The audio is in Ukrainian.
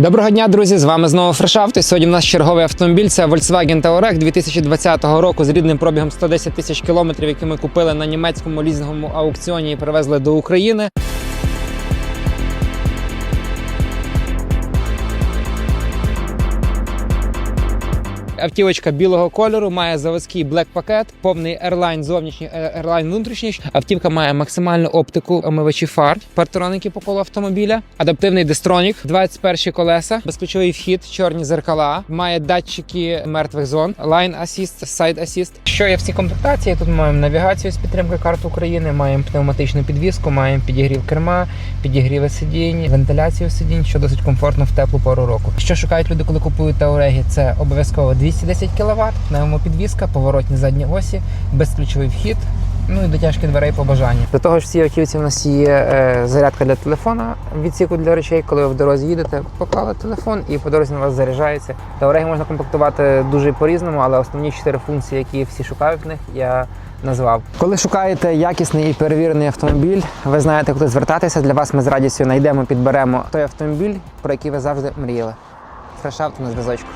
Доброго дня, друзі! З вами знову Фрешафт. І сьогодні в нас черговий автомобіль. Це Volkswagen Touareg 2020 року з рідним пробігом 110 тисяч кілометрів, який ми купили на німецькому лізинговому аукціоні і привезли до України. Автівочка білого кольору має заводський блек пакет, повний Airline зовнішній, е, Airline внутрішній. Автівка має максимальну оптику омивачі фар, партроники по колу автомобіля, адаптивний дистронік, 21 колеса, безключовий вхід, чорні зеркала, має датчики мертвих зон, Line Assist, Side Assist. Що є в цій комплектації? Тут маємо навігацію з підтримкою карт України, маємо пневматичну підвіску, маємо підігрів керма, підігріви сидінь, вентиляцію сидінь, що досить комфортно в теплу пору року. Що шукають люди, коли купують Тауреги? Це обов'язково 210 кВт, пневмопідвізка, поворотні задні осі, безключовий вхід. Ну і дотяжки дверей по бажанню. До того ж, в цій автівці в нас є е, зарядка для телефона, відсіку для речей. Коли ви в дорозі їдете, поклали телефон і по дорозі на вас заряджається. Тауреги можна комплектувати дуже по-різному, але основні чотири функції, які всі шукають в них, я назвав. Коли шукаєте якісний і перевірений автомобіль, ви знаєте, куди звертатися. Для вас ми з радістю знайдемо, підберемо той автомобіль, про який ви завжди мріяли. Фрешавто на зв'язочку.